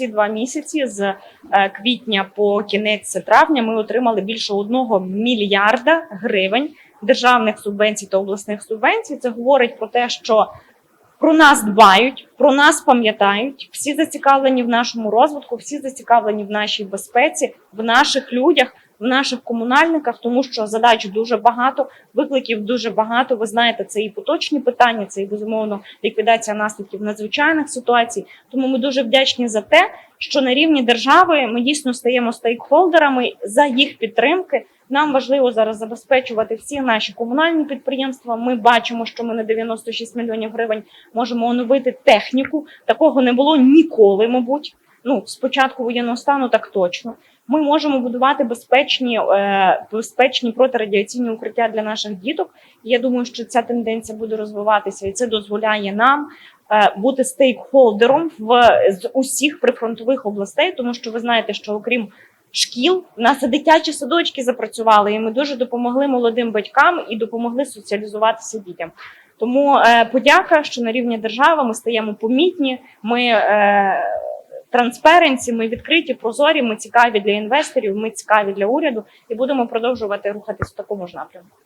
ці два місяці з е, квітня по кінець травня ми отримали більше одного мільярда гривень державних субвенцій та обласних субвенцій. Це говорить про те, що про нас дбають, про нас пам'ятають. Всі зацікавлені в нашому розвитку, всі зацікавлені в нашій безпеці, в наших людях, в наших комунальниках, тому що задач дуже багато, викликів дуже багато. Ви знаєте, це і поточні питання, це і безумовно ліквідація наслідків надзвичайних ситуацій. Тому ми дуже вдячні за те, що на рівні держави ми дійсно стаємо стейкхолдерами за їх підтримки. Нам важливо зараз забезпечувати всі наші комунальні підприємства. Ми бачимо, що ми на 96 мільйонів гривень можемо оновити техніку. Такого не було ніколи, мабуть. Ну, з початку воєнного стану так точно. Ми можемо будувати безпечні, е, безпечні протирадіаційні укриття для наших діток. Я думаю, що ця тенденція буде розвиватися, і це дозволяє нам е, бути стейкхолдером в з усіх прифронтових областей, тому що ви знаєте, що окрім шкіл в нас і дитячі садочки запрацювали, і ми дуже допомогли молодим батькам і допомогли соціалізуватися дітям. Тому е, подяка, що на рівні держави ми стаємо помітні. Ми транспаренці, ми відкриті, прозорі, ми цікаві для інвесторів, ми цікаві для уряду і будемо продовжувати рухатись в такому ж напрямку.